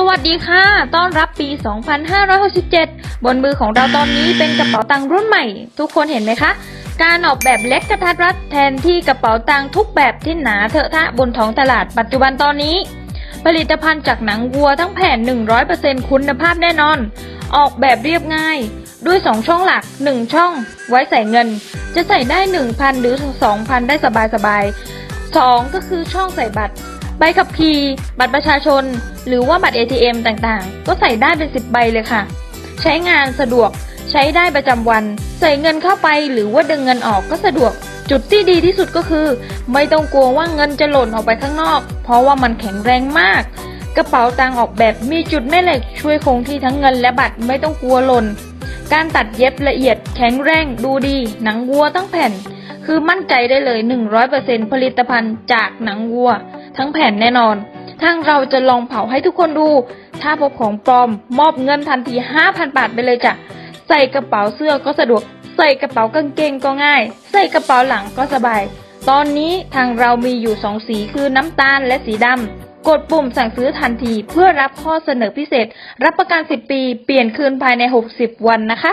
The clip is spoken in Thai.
สวัสดีค่ะ ต้อนรับปี 2567 บนมือของเราตอนนี้เป็นกระเป๋าตังค์รุ่นใหม่ ทุกคนเห็นไหมคะ การออกแบบเล็กกระทัดรัดแทนที่กระเป๋าตังค์ทุกแบบที่หนาเถอะทะบนท้องตลาดปัจจุบันตอนนี้ ผลิตภัณฑ์จากหนังวัวทั้งแผ่น 100%คุณภาพแน่นอน ออกแบบเรียบง่าย ด้วย 2 ช่องหลัก 1 ช่อง ไว้ใส่เงิน จะใส่ได้ 1,000 หรือ 2,000 ได้สบายๆ2ก็คือช่องใส่บัตร ใบขับขี่ บัตรประชาชน หรือว่าบัตร ATM ต่างๆ ก็ใส่ได้เป็น 10 ใบเลยค่ะ ใช้งานสะดวก ใช้ได้ประจำวัน ใส่เงินเข้าไปหรือว่าดึงเงินออกก็สะดวก จุดที่ดีที่สุดก็คือ ไม่ต้องกลัวว่าเงินจะหล่นออกไปข้างนอก เพราะว่ามันแข็งแรงมาก กระเป๋าตังค์ออกแบบมีจุดแม่เหล็กช่วยคงที่ทั้งเงินและบัตรไม่ต้องกลัวหล่น การตัดเย็บละเอียดแข็งแรงดูดี หนังวัวทั้งแผ่น คือมั่นใจได้เลย 100%ผลิตภัณฑ์จากหนังวัว ทั้งแผ่นแน่นอนทางเราจะลองเผาให้ทุกคนดู ถ้าพบของปลอมมอบเงินทันที 5,000 บาทไปเลยจ้ะ ใส่กระเป๋าเสื้อก็สะดวก ใส่กระเป๋ากางเกงก็ง่าย ใส่กระเป๋าหลังก็สบาย ตอนนี้ทางเรามีอยู่สองสีคือน้ำตาลและสีดำกดปุ่มสั่งซื้อทันทีเพื่อรับข้อเสนอพิเศษ รับประกัน 10 ปี เปลี่ยนคืนภายใน 60 วันนะคะ